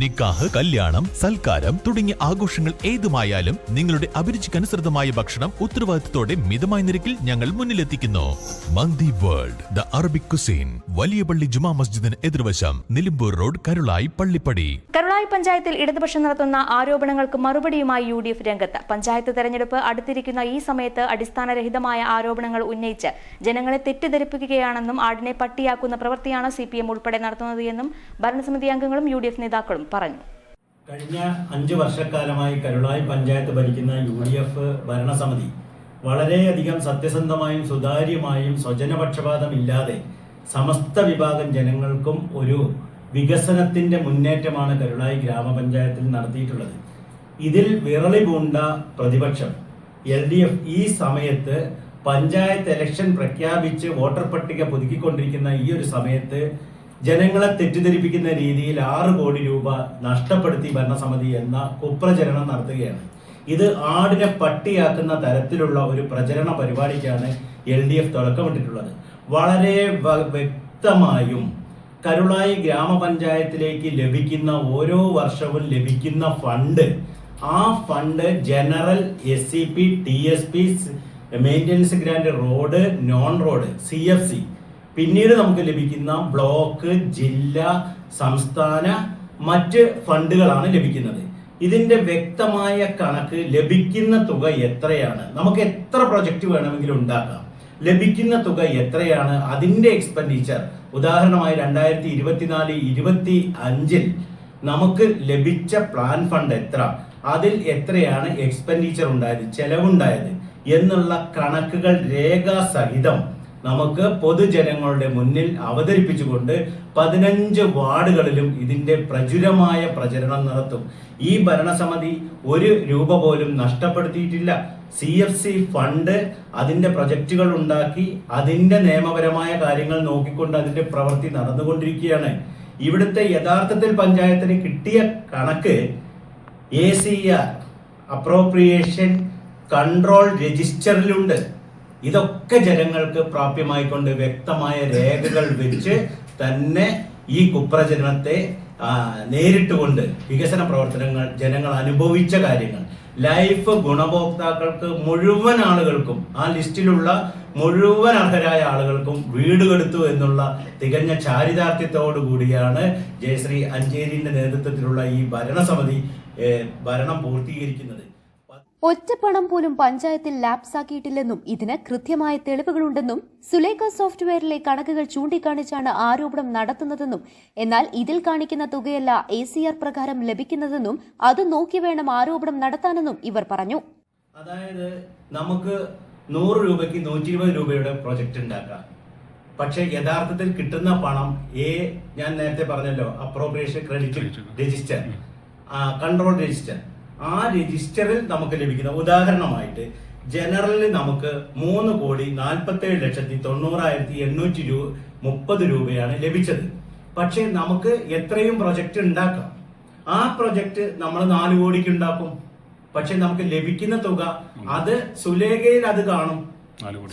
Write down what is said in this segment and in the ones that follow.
നിക്കാഹ് കല്യാണം സൽക്കാരം തുടങ്ങിയ ആഘോഷങ്ങൾ ഏതുമായാലും നിങ്ങളുടെ അഭിരുചിക്കനുസൃതമായ ഭക്ഷണം ഉത്തരവാദിത്തത്തോടെ മിതമായ നിരക്കിൽ ഞങ്ങൾ മുന്നിലെത്തിക്കുന്നു. Mandi world the Arabic cuisine വലിയ പള്ളി ജുമാ മസ്ജിദിന് എതിർവശം നിലമ്പൂർ റോഡ് കരുളായി പള്ളിപ്പടി. കരുളായി പഞ്ചായത്തിൽ ഇടതുപക്ഷം നടത്തുന്ന ആരോപണങ്ങൾക്ക് മറുപടിയുമായി യു ഡി എഫ് രംഗത്ത്. പഞ്ചായത്ത് തെരഞ്ഞെടുപ്പ് അടുത്തിരിക്കുന്ന ഈ സമയത്ത് അടിസ്ഥാനരഹിതമായ ആരോപണങ്ങൾ ഉന്നയിച്ച് ജനങ്ങളെ തെറ്റിദ്ധരിപ്പിക്കുകയാണെന്നും ആടിനെ പട്ടിയാക്കുന്ന പ്രവൃത്തിയാണ് സി പി എം ഉൾപ്പെടെ നടത്തുന്നത് എന്നും ഭരണസമിതി അംഗങ്ങളും യു ഡി എഫ് നേതാക്കളും പറഞ്ഞു. കഴിഞ്ഞ അഞ്ച് വർഷക്കാലമായി കരുളായി പഞ്ചായത്ത് ഭരിക്കുന്ന യു ഡി എഫ് ഭരണസമിതി വളരെയധികം സത്യസന്ധമായും സുതാര്യമായും സ്വജനപക്ഷപാതമില്ലാതെ സമസ്ത വിഭാഗം ജനങ്ങൾക്കും ഒരു വികസനത്തിന്റെ മുന്നേറ്റമാണ് കരുളായി ഗ്രാമപഞ്ചായത്തിൽ നടത്തിയിട്ടുള്ളത്. ഇതിൽ വിറളി പൂണ്ട പ്രതിപക്ഷം എൽ ഡി എഫ് ഈ സമയത്ത് പഞ്ചായത്ത് ഇലക്ഷൻ പ്രഖ്യാപിച്ച് വോട്ടർ പട്ടിക പുതുക്കിക്കൊണ്ടിരിക്കുന്ന ഈ ഒരു സമയത്ത് ജനങ്ങളെ തെറ്റിദ്ധരിപ്പിക്കുന്ന രീതിയിൽ ആറ് കോടി രൂപ നഷ്ടപ്പെടുത്തി ഭരണസമിതി എന്ന കുപ്രചരണം നടത്തുകയാണ്. ഇത് ആടിനെ പട്ടിയാക്കുന്ന തരത്തിലുള്ള ഒരു പ്രചരണ പരിപാടിക്കാണ് എൽ ഡി എഫ് തുടക്കമിട്ടിട്ടുള്ളത്. വളരെ വ്യക്തമായും കരുളായി ഗ്രാമപഞ്ചായത്തിലേക്ക് ലഭിക്കുന്ന ഓരോ വർഷവും ലഭിക്കുന്ന ഫണ്ട് ആ fund general S C P T S P maintenance grant road non road C F C പിന്നീട് നമുക്ക് ലഭിക്കുന്ന ബ്ലോക്ക് ജില്ല സംസ്ഥാന മറ്റ് ഫണ്ടുകളാണ് ലഭിക്കുന്നത്. ഇതിന്റെ വ്യക്തമായ കണക്ക് ലഭിക്കുന്ന തുക എത്രയാണ്? നമുക്ക് എത്ര പ്രൊജക്റ്റ് വേണമെങ്കിലും ഉണ്ടാക്കാം. ലഭിക്കുന്ന തുക എത്രയാണ്? അതിന്റെ എക്സ്പെൻഡിച്ചർ ഉദാഹരണമായി രണ്ടായിരത്തി ഇരുപത്തിനാല് ഇരുപത്തി അഞ്ചിൽ നമുക്ക് ലഭിച്ച പ്ലാൻ ഫണ്ട് എത്ര? അതിൽ എത്രയാണ് എക്സ്പെൻഡിച്ചർ ഉണ്ടായത് ചെലവുണ്ടായത്? എന്നുള്ള കണക്കുകൾ രേഖാസഹിതം നമുക്ക് പൊതുജനങ്ങളുടെ മുന്നിൽ അവതരിപ്പിച്ചുകൊണ്ട് പതിനഞ്ച് വാർഡുകളിലും ഇതിന്റെ പ്രചുരമായ പ്രചരണം നടത്തും. ഈ ഭരണസമിതി ഒരു രൂപ പോലും നഷ്ടപ്പെടുത്തിയിട്ടില്ല. സി എഫ് സി ഫണ്ട് അതിന്റെ പ്രൊജക്റ്റുകൾ ഉണ്ടാക്കി അതിന്റെ നിയമപരമായ കാര്യങ്ങൾ നോക്കിക്കൊണ്ട് അതിന്റെ പ്രവൃത്തി നടന്നുകൊണ്ടിരിക്കുകയാണ്. ഇവിടുത്തെ യഥാർത്ഥത്തിൽ പഞ്ചായത്തിന് കിട്ടിയ കണക്ക് A C R appropriation control രജിസ്റ്ററിലുണ്ട് ഇതൊക്കെ ജനങ്ങൾക്ക് പ്രാപ്യമായിക്കൊണ്ട് വ്യക്തമായ രേഖകൾ വെച്ച് തന്നെ ഈ കുപ്രചരണത്തെ നേരിട്ട് നേരിട്ടുകൊണ്ട് വികസന പ്രവർത്തനങ്ങൾ ജനങ്ങൾ അനുഭവിച്ച കാര്യങ്ങൾ. ലൈഫ് ഗുണഭോക്താക്കൾക്ക് മുഴുവൻ ആളുകൾക്കും ആ ലിസ്റ്റിലുള്ള മുഴുവൻ അർഹരായ ആളുകൾക്കും വീട് കൊടുത്തു എന്നുള്ള തികഞ്ഞ ചാരിതാർത്ഥ്യത്തോടു കൂടിയാണ് ജയശ്രീ അഞ്ചേരിന്റെ നേതൃത്വത്തിലുള്ള ഈ ഭരണസമിതി ഭരണം പൂർത്തീകരിക്കുന്നത്. ഒറ്റപ്പണം പോലും പഞ്ചായത്തിൽ ലാപ്സാക്കിയിട്ടില്ലെന്നും ഇതിന് കൃത്യമായ തെളിവുകളുണ്ടെന്നും സുലേഖ സോഫ്റ്റ്വെയറിലെ കണക്കുകൾ ചൂണ്ടിക്കാണിച്ചാണ് ആരോപണം നടത്തുന്നതെന്നും എന്നാൽ ഇതിൽ കാണിക്കുന്ന തുകയല്ല എ സി ആർ പ്രകാരം ലഭിക്കുന്നതെന്നും അത് നോക്കി വേണം ആരോപണം നടത്താനെന്നും ഇവർ പറഞ്ഞു. അതായത് നമുക്ക് നൂറ് രൂപയ്ക്ക് നൂറ്റി ഇരുപത് രൂപയുടെ പ്രൊജക്റ്റ് ഉണ്ടാക്കാം. പക്ഷെ യഥാർത്ഥത്തിൽ കിട്ടുന്ന പണം ഏ ഞാൻ നേരത്തെ പറഞ്ഞല്ലോ appropriation credit register control register ആ രജിസ്റ്ററിൽ നമുക്ക് ലഭിക്കുന്ന ഉദാഹരണമായിട്ട് ജനറലിൽ നമുക്ക് മൂന്ന് കോടി നാൽപ്പത്തേഴ് ലക്ഷത്തി തൊണ്ണൂറായിരത്തി എണ്ണൂറ്റി രൂ മുപ്പത് രൂപയാണ് ലഭിച്ചത്. പക്ഷേ നമുക്ക് എത്രയും പ്രൊജക്റ്റ് ഉണ്ടാക്കാം. ആ പ്രൊജക്റ്റ് നമ്മൾ നാല് കോടിക്ക് ഉണ്ടാക്കും. പക്ഷെ നമുക്ക് ലഭിക്കുന്ന തുക അത് സുലേഖയിൽ അത് കാണും.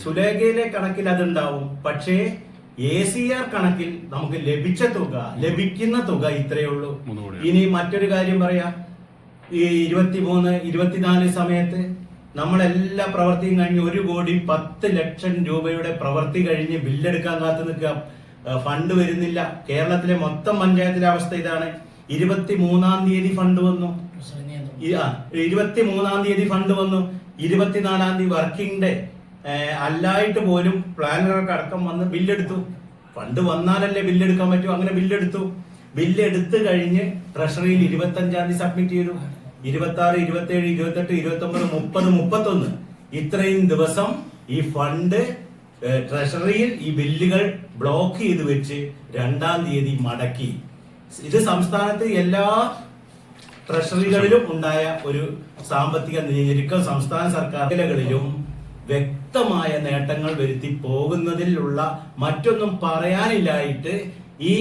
സുലേഖയിലെ കണക്കിൽ അത് ഉണ്ടാവും. പക്ഷേ എ സി ആർ കണക്കിൽ നമുക്ക് ലഭിച്ച തുക ലഭിക്കുന്ന തുക ഇത്രയേ ഉള്ളൂ. ഇനി മറ്റൊരു കാര്യം പറയാം. ഈ ഇരുപത്തിമൂന്ന് ഇരുപത്തിനാല് സമയത്ത് നമ്മളെല്ലാ പ്രവൃത്തിയും കഴിഞ്ഞ് ഒരു കോടി പത്ത് ലക്ഷം രൂപയുടെ പ്രവൃത്തി കഴിഞ്ഞ് ബില്ലെടുക്കാൻ കാത്തു നിൽക്കുക. ഫണ്ട് വരുന്നില്ല. കേരളത്തിലെ മൊത്തം പഞ്ചായത്തിലെ അവസ്ഥ ഇതാണ്. ഇരുപത്തി മൂന്നാം തീയതി ഫണ്ട് വന്നു. ഇരുപത്തി മൂന്നാം തീയതി ഫണ്ട് വന്നു. ഇരുപത്തിനാലാം തീയതി വർക്കിംഗ് ഡേ. അല്ലായിട്ട് പോലും പ്ലാനർക്ക് അടക്കം വന്ന് ബില്ലെടുത്തു. ഫണ്ട് വന്നാലല്ലേ ബില്ലെടുക്കാൻ പറ്റൂ? അങ്ങനെ ബില്ലെടുത്തു. ബില്ലെടുത്ത് കഴിഞ്ഞ് ട്രഷറിയിൽ ഇരുപത്തി അഞ്ചാം തീയതി സബ്മിറ്റ് ചെയ്തു. ഇരുപത്തി ആറ് ഇരുപത്തി ഏഴ് ഇരുപത്തെട്ട് ഇരുപത്തി ഒമ്പത് മുപ്പത് മുപ്പത്തൊന്ന്. ഇത്രയും ദിവസം ഈ ഫണ്ട് ട്രഷറിയിൽ ഈ ബില്ലുകൾ ബ്ലോക്ക് ചെയ്ത് വെച്ച് രണ്ടാം തീയതി മടക്കി. ഇത് സംസ്ഥാനത്ത് എല്ലാ ട്രഷറികളിലും ഉണ്ടായ ഒരു സാമ്പത്തിക ഞെരുക്കം സംസ്ഥാന സർക്കാരുകളിലും വ്യക്തമായ നേട്ടങ്ങൾ വരുത്തി പോകുന്നതിലുള്ള മറ്റൊന്നും പറയാനില്ലായിട്ട് ഈ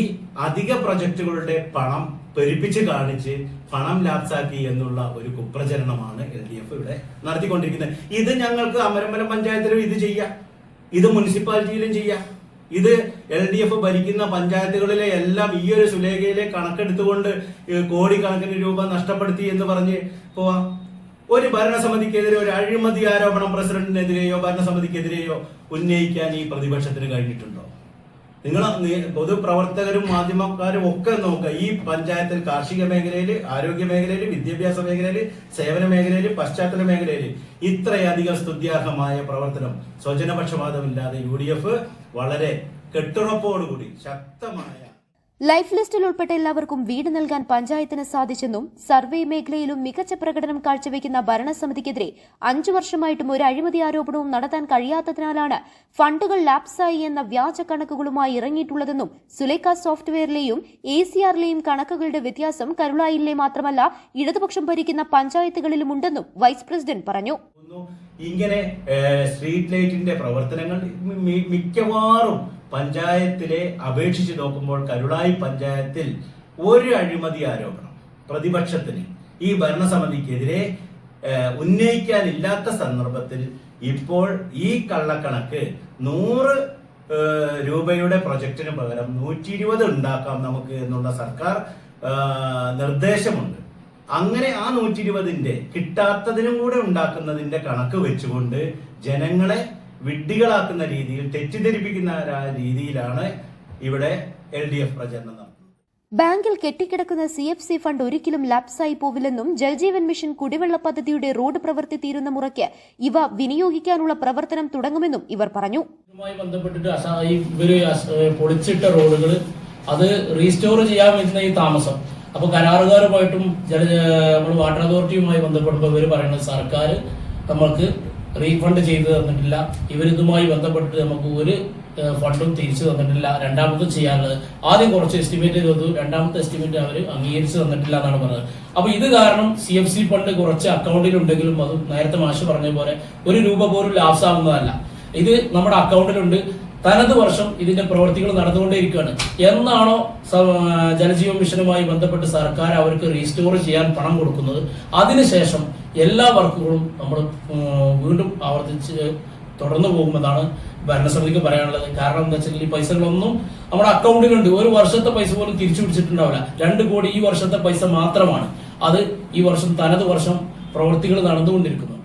അധിക പ്രൊജക്ടുകളുടെ പണം പെരുപ്പിച്ച് കാണിച്ച് പണം ലാപ്സാക്കി എന്നുള്ള ഒരു കുപ്രചരണമാണ് എൽ ഡി എഫ് ഇവിടെ നടത്തിക്കൊണ്ടിരിക്കുന്നത്. ഇത് ഞങ്ങൾക്ക് അമരമ്പലം പഞ്ചായത്തിലും ഇത് ചെയ്യാം. ഇത് മുനിസിപ്പാലിറ്റിയിലും ചെയ്യാം. ഇത് എൽ ഡി എഫ് ഭരിക്കുന്ന പഞ്ചായത്തുകളിലെ എല്ലാം ഈ ഒരു സുലേഖയിലെ കണക്കെടുത്തുകൊണ്ട് കോടി കോടിക്കണക്കിന് രൂപ നഷ്ടപ്പെടുത്തി എന്ന് പറഞ്ഞ് പോവാം. ഒരു ഭരണസമിതിക്കെതിരെ ഒരു അഴിമതി ആരോപണം പ്രസിഡന്റിനെതിരെയോ ഭരണസമിതിക്കെതിരെയോ ഉന്നയിക്കാൻ ഈ പ്രതിപക്ഷത്തിന് കഴിഞ്ഞിട്ടുണ്ടോ? നിങ്ങൾ പൊതുപ്രവർത്തകരും മാധ്യമക്കാരും ഒക്കെ നോക്കുക ഈ പഞ്ചായത്തിൽ കാർഷിക മേഖലയിൽ ആരോഗ്യ മേഖലയിൽ വിദ്യാഭ്യാസ മേഖലയിൽ സേവന മേഖലയിൽ പശ്ചാത്തല മേഖലയിൽ ഇത്രയധികം സ്തുത്യാർഹമായ പ്രവർത്തനം സ്വജനപക്ഷപാതമില്ലാതെ യു ഡി എഫ് വളരെ കെട്ടുറപ്പോടുകൂടി ശക്തമായ ലൈഫ് ലിസ്റ്റിൽ ഉൾപ്പെട്ട എല്ലാവർക്കും വീട് നൽകാൻ പഞ്ചായത്തിന് സാധിച്ചെന്നും സർവേ മേഖലയിലും മികച്ച പ്രകടനം കാഴ്ചവെക്കുന്ന ഭരണസമിതിക്കെതിരെ അഞ്ചു വർഷമായിട്ടും ഒരു അഴിമതി ആരോപണവും നടത്താൻ കഴിയാത്തതിനാലാണ് ഫണ്ടുകൾ ലാപ്സായി എന്ന വ്യാജ കണക്കുകളുമായി ഇറങ്ങിയിട്ടുള്ളതെന്നും സുലേഖ സോഫ്റ്റ്വെയറിലെയും എ സിആറിലെയും കണക്കുകളുടെ വ്യത്യാസം കരുളായിലെ മാത്രമല്ല ഇടതുപക്ഷം ഭരിക്കുന്ന പഞ്ചായത്തുകളിലുമുണ്ടെന്നും വൈസ് പ്രസിഡന്റ് പറഞ്ഞു. ഇങ്ങനെ സ്ട്രീറ്റ് ലൈറ്റിന്റെ പ്രവർത്തനങ്ങൾ മിക്കവാറും പഞ്ചായത്തിലെ അപേക്ഷിച്ച് നോക്കുമ്പോൾ കരുളായി പഞ്ചായത്തിൽ ഒരു അഴിമതി ആരോപണം. പ്രതിപക്ഷത്തിന് ഈ ഭരണസമിതിക്കെതിരെ ഉന്നയിക്കാനില്ലാത്ത സന്ദർഭത്തിൽ ഇപ്പോൾ ഈ കള്ളക്കണക്ക് നൂറ് രൂപയുടെ പ്രൊജക്ടിന് പകരം നൂറ്റി ഇരുപത് ഉണ്ടാക്കാം നമുക്ക് എന്നുള്ള സർക്കാർ നിർദ്ദേശമുണ്ട്. അങ്ങനെ ആ നൂറ്റി ഇരുപതിന്റെ കിട്ടാത്തതിനും കൂടെ ഉണ്ടാക്കുന്നതിന്റെ കണക്ക് വെച്ചുകൊണ്ട് ജനങ്ങളെ വിഡ്ഢികളാക്കുന്ന രീതിയിൽ തെറ്റിദ്ധരിപ്പിക്കുന്ന രീതിയിലാണ് ഇവിടെ എൽ ഡി എഫ് പ്രചരണം ബാങ്കിൽ കെട്ടിക്കിടക്കുന്ന സി എഫ് സി ഫണ്ട് ഒരിക്കലും ലാപ്സായി പോവില്ലെന്നും ജൽജീവൻ മിഷൻ കുടിവെള്ള പദ്ധതിയുടെ റോഡ് പ്രവൃത്തി തീരുന്ന മുറയ്ക്ക് ഇവ വിനിയോഗിക്കാനുള്ള പ്രവർത്തനം തുടങ്ങുമെന്നും ഇവർ പറഞ്ഞു. ഇതുമായി ബന്ധപ്പെട്ടിട്ട് ഇവർ പൊളിച്ചിട്ട റോഡുകൾ അത് റീസ്റ്റോർ ചെയ്യാൻ വരുന്ന ഈ താമസം. അപ്പൊ കരാറുകാരുമായിട്ടും നമ്മൾ വാട്ടർ അതോറിറ്റിയുമായി ബന്ധപ്പെടുമ്പോൾ ഇവർ പറയുന്നത് സർക്കാർ നമ്മൾക്ക് റീഫണ്ട് ചെയ്തു തന്നിട്ടില്ല. ഇവരിതുമായി ബന്ധപ്പെട്ട് നമുക്ക് ഒരു ഫണ്ടും തിരിച്ചു തന്നിട്ടില്ല. രണ്ടാമതും ചെയ്യാനുള്ളത്. ആദ്യം കുറച്ച് എസ്റ്റിമേറ്റ് ചെയ്തു രണ്ടാമത്തെ എസ്റ്റിമേറ്റ് അവർ അംഗീകരിച്ചു തന്നിട്ടില്ല എന്നാണ് പറഞ്ഞത്. അപ്പൊ ഇത് കാരണം സി എഫ് സി ഫണ്ട് കുറച്ച് അക്കൗണ്ടിലുണ്ടെങ്കിലും അത് നേരത്തെ മാഷ് പറഞ്ഞ പോലെ ഒരു രൂപ പോലും ലാപ്സ് ആവുന്നതല്ല. ഇത് നമ്മുടെ അക്കൗണ്ടിലുണ്ട് തനത് വർഷം ഇതിന്റെ പ്രവർത്തികൾ നടന്നുകൊണ്ടേയിരിക്കുകയാണ്. എന്നാണോ ജലജീവൻ മിഷനുമായി ബന്ധപ്പെട്ട് സർക്കാർ അവർക്ക് റീസ്റ്റോർ ചെയ്യാൻ പണം കൊടുക്കുന്നത്? അതിനുശേഷം എല്ലാ വർക്കുകളും നമ്മൾ വീണ്ടും ആവർത്തിച്ച് തുടർന്നു പോകുമെന്നാണ് ഭരണസമിതിക്ക് പറയാനുള്ളത്. കാരണം എന്താ വെച്ചാൽ ഈ പൈസകളൊന്നും നമ്മുടെ അക്കൗണ്ടിലുണ്ട് ഒരു വർഷത്തെ പൈസ പോലും തിരിച്ചു പിടിച്ചിട്ടുണ്ടാവില്ല. രണ്ട് കോടി ഈ വർഷത്തെ പൈസ മാത്രമാണ്. അത് ഈ വർഷം തനത് വർഷം പ്രവൃത്തികൾ നടന്നുകൊണ്ടിരിക്കുന്നുണ്ട്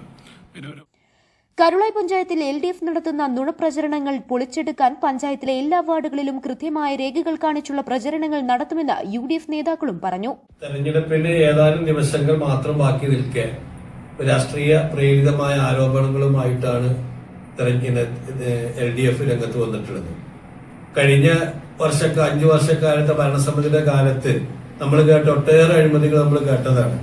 കരുളായി പഞ്ചായത്തിൽ എൽ ഡി എഫ് നടത്തുന്ന നുണപ്രചരണങ്ങൾ പൊളിച്ചെടുക്കാൻ പഞ്ചായത്തിലെ എല്ലാ വാർഡുകളിലും കൃത്യമായ രേഖകൾ കാണിച്ചുള്ള പ്രചരണങ്ങൾ നടത്തുമെന്ന് യു ഡി എഫ് നേതാക്കളും പറഞ്ഞു. തെരഞ്ഞെടുപ്പിന് ഏതാനും ദിവസങ്ങൾ മാത്രം ബാക്കി നിൽക്കെ. രാഷ്ട്രീയ പ്രേരിതമായ ആരോപണങ്ങളുമായിട്ടാണ് എൽ ഡി എഫ് രംഗത്ത് വന്നിട്ടുള്ളത്. കഴിഞ്ഞ വർഷക്ക അഞ്ചു വർഷക്കാലത്തെ ഭരണസമിതിയുടെ കാലത്ത് നമ്മൾ കേട്ട ഒട്ടേറെ അഴിമതികൾ നമ്മൾ കേട്ടതാണ്.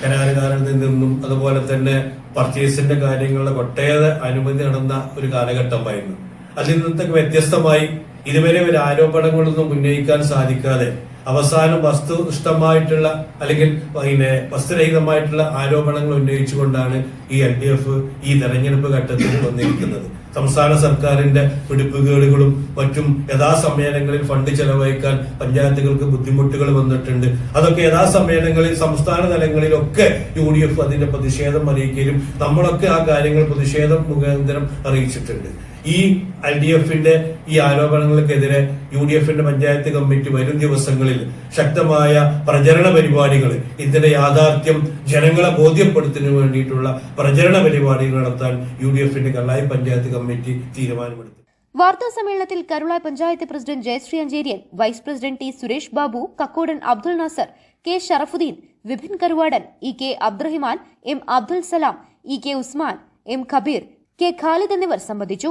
കരാറുകാരിൽ നിന്നും അതുപോലെ തന്നെ പർച്ചേസിന്റെ കാര്യങ്ങളിലൊക്കെ ഒട്ടേറെ അനുമതി നടന്ന ഒരു കാലഘട്ടമായിരുന്നു. അതിൽ നിന്നൊക്കെ വ്യത്യസ്തമായി ഇതുവരെ ഒരു ആരോപണങ്ങളൊന്നും ഉന്നയിക്കാൻ സാധിക്കാതെ അവസാനം വസ്തുനിഷ്ഠമായിട്ടുള്ള അല്ലെങ്കിൽ പിന്നെ വസ്തുരഹിതമായിട്ടുള്ള ആരോപണങ്ങൾ ഉന്നയിച്ചുകൊണ്ടാണ് ഈ എൽ ഡി എഫ് ഈ തെരഞ്ഞെടുപ്പ് ഘട്ടത്തിൽ വന്നിരിക്കുന്നത്. സംസ്ഥാന സർക്കാരിന്റെ പിടിപ്പുകേടുകളും മറ്റും യഥാസമ്മേളനങ്ങളിൽ ഫണ്ട് ചെലവഴിക്കാൻ പഞ്ചായത്തുകൾക്ക് ബുദ്ധിമുട്ടുകൾ വന്നിട്ടുണ്ട്. അതൊക്കെ യഥാസമ്മേളനങ്ങളിൽ സംസ്ഥാന തലങ്ങളിലൊക്കെ യു ഡി എഫ് അതിന്റെ പ്രതിഷേധം അറിയിക്കുകയും നമ്മളൊക്കെ ആ കാര്യങ്ങൾ പ്രതിഷേധം മുഖാന്തരം അറിയിച്ചിട്ടുണ്ട്. ഈ എൽ ഡി എഫിന്റെ ഈ ആരോപണങ്ങൾക്കെതിരെ യു ഡി എഫിന്റെ പഞ്ചായത്ത് കമ്മിറ്റി വരും ദിവസങ്ങളിൽ ശക്തമായ പ്രചരണ പരിപാടികൾ ഇതിന്റെ യാഥാർത്ഥ്യം ജനങ്ങളെ ബോധ്യപ്പെടുത്തുന്നതിന് വേണ്ടിയിട്ടുള്ള പ്രചരണ പരിപാടികൾ നടത്താൻ യു ഡി എഫിന്റെ കള്ളായി പഞ്ചായത്ത് കമ്മിറ്റി തീരുമാനമെടുത്തു. വാർത്താ സമ്മേളനത്തിൽ Karulayi panchayat president Jayasree Ancheriyan vice president T Suresh Babu Kakkodan Abdul Nasar K Sharafuddin Vipin Karuvadan E K Abdurahiman M Abdul Salam E K Usman M Kabeer K Khalid എന്നിവർ സംബന്ധിച്ചു.